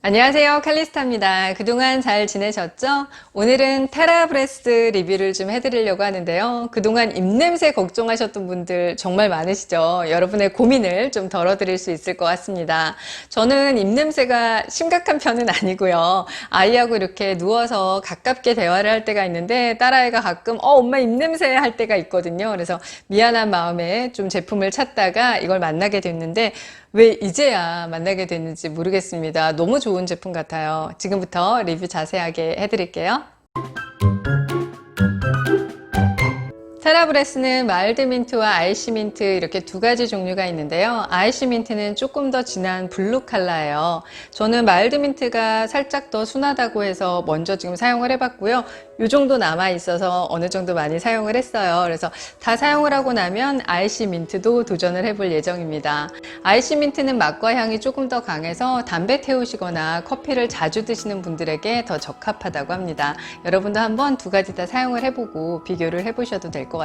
안녕하세요. 칼리스타입니다. 그동안 잘 지내셨죠? 오늘은 테라브레스 리뷰를 좀 해드리려고 하는데요. 그동안 입냄새 걱정하셨던 분들 정말 많으시죠? 여러분의 고민을 좀 덜어드릴 수 있을 것 같습니다. 저는 입냄새가 심각한 편은 아니고요. 아이하고 이렇게 누워서 가깝게 대화를 할 때가 있는데 딸아이가 가끔 어 엄마 입냄새 할 때가 있거든요. 그래서 미안한 마음에 좀 제품을 찾다가 이걸 만나게 됐는데 왜 이제야 만나게 됐는지 모르겠습니다. 너무 좋은 제품 같아요. 지금부터 리뷰 자세하게 해드릴게요. 테라브레스는 마일드 민트와 아이시 민트 이렇게 두 가지 종류가 있는데요. 아이시 민트는 조금 더 진한 블루 컬러예요. 저는 마일드 민트가 살짝 더 순하다고 해서 먼저 지금 사용을 해봤고요. 이 정도 남아 있어서 어느 정도 많이 사용을 했어요. 그래서 다 사용을 하고 나면 아이시 민트도 도전을 해볼 예정입니다. 아이시 민트는 맛과 향이 조금 더 강해서 담배 태우시거나 커피를 자주 드시는 분들에게 더 적합하다고 합니다. 여러분도 한번 두 가지 다 사용을 해보고 비교를 해보셔도 될 것 같아요.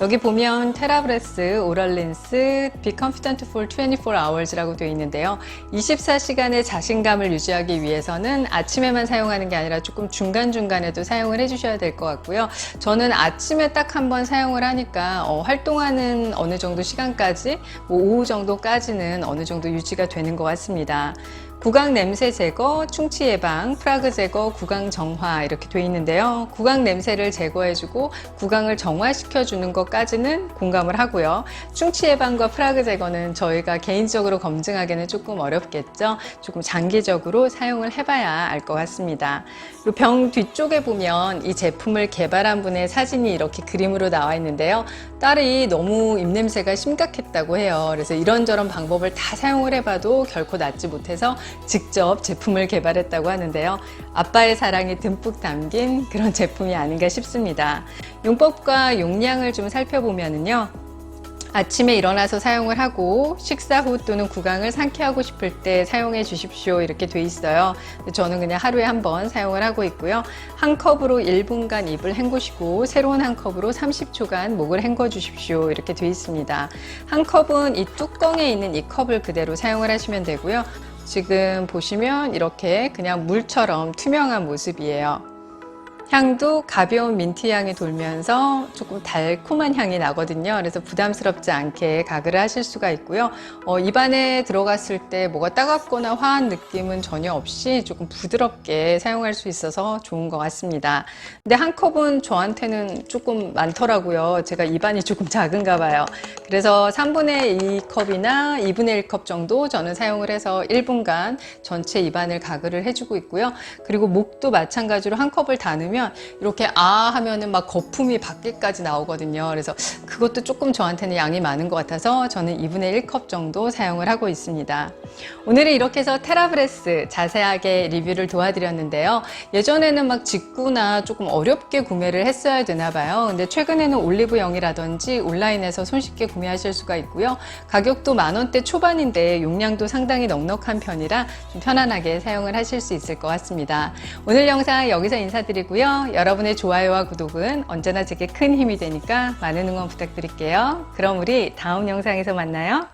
여기 보면 테라브레스 오럴린스 Be Confident for 24Hours라고 되어 있는데요. 24시간의 자신감을 유지하기 위해서는 아침에만 사용하는 게 아니라 조금 중간중간에도 사용을 해주셔야 될 것 같고요. 저는 아침에 딱 한 번 사용을 하니까 어, 활동하는 어느 정도 시간까지 뭐 오후 정도까지는 어느 정도 유지가 되는 것 같습니다. 구강 냄새 제거, 충치 예방, 프라그 제거, 구강 정화 이렇게 돼 있는데요. 구강 냄새를 제거해주고 구강을 정화시켜주는 것까지는 공감을 하고요. 충치 예방과 프라그 제거는 저희가 개인적으로 검증하기는 조금 어렵겠죠. 조금 장기적으로 사용을 해봐야 알 것 같습니다. 이병 뒤쪽에 보면 이 제품을 개발한 분의 사진이 이렇게 그림으로 나와 있는데요. 딸이 너무 입냄새가 심각했다고 해요. 그래서 이런저런 방법을 다 사용을 해봐도 결코 낫지 못해서 직접 제품을 개발했다고 하는데요. 아빠의 사랑이 듬뿍 담긴 그런 제품이 아닌가 싶습니다. 용법과 용량을 좀 살펴보면은요. 아침에 일어나서 사용을 하고 식사 후 또는 구강을 상쾌하고 싶을 때 사용해 주십시오 이렇게 돼 있어요. 저는 그냥 하루에 한 번 사용을 하고 있고요. 한 컵으로 1분간 입을 헹구시고 새로운 한 컵으로 30초간 목을 헹궈 주십시오 이렇게 돼 있습니다. 한 컵은 이 뚜껑에 있는 이 컵을 그대로 사용을 하시면 되고요. 지금 보시면 이렇게 그냥 물처럼 투명한 모습이에요. 향도 가벼운 민트 향이 돌면서 조금 달콤한 향이 나거든요. 그래서 부담스럽지 않게 가글을 하실 수가 있고요. 어, 입안에 들어갔을 때 뭐가 따갑거나 화한 느낌은 전혀 없이 조금 부드럽게 사용할 수 있어서 좋은 것 같습니다. 근데 한 컵은 저한테는 조금 많더라고요. 제가 입안이 조금 작은가 봐요. 그래서 3분의 2컵이나 2분의 1컵 정도 저는 사용을 해서 1분간 전체 입안을 가글을 해주고 있고요. 그리고 목도 마찬가지로 한 컵을 다 넣으 면 이렇게 아 하면은 막 거품이 밖에까지 나오거든요. 그래서 그것도 조금 저한테는 양이 많은 것 같아서 저는 2분의 1컵 정도 사용을 하고 있습니다. 오늘은 이렇게 해서 테라브레스 자세하게 리뷰를 도와드렸는데요. 예전에는 막 직구나 조금 어렵게 구매를 했어야 되나 봐요. 근데 최근에는 올리브영이라든지 온라인에서 손쉽게 구매하실 수가 있고요. 가격도 만 원대 초반인데 용량도 상당히 넉넉한 편이라 좀 편안하게 사용을 하실 수 있을 것 같습니다. 오늘 영상 여기서 인사드리고요. 여러분의 좋아요와 구독은 언제나 제게 큰 힘이 되니까 많은 응원 부탁드릴게요. 그럼 우리 다음 영상에서 만나요.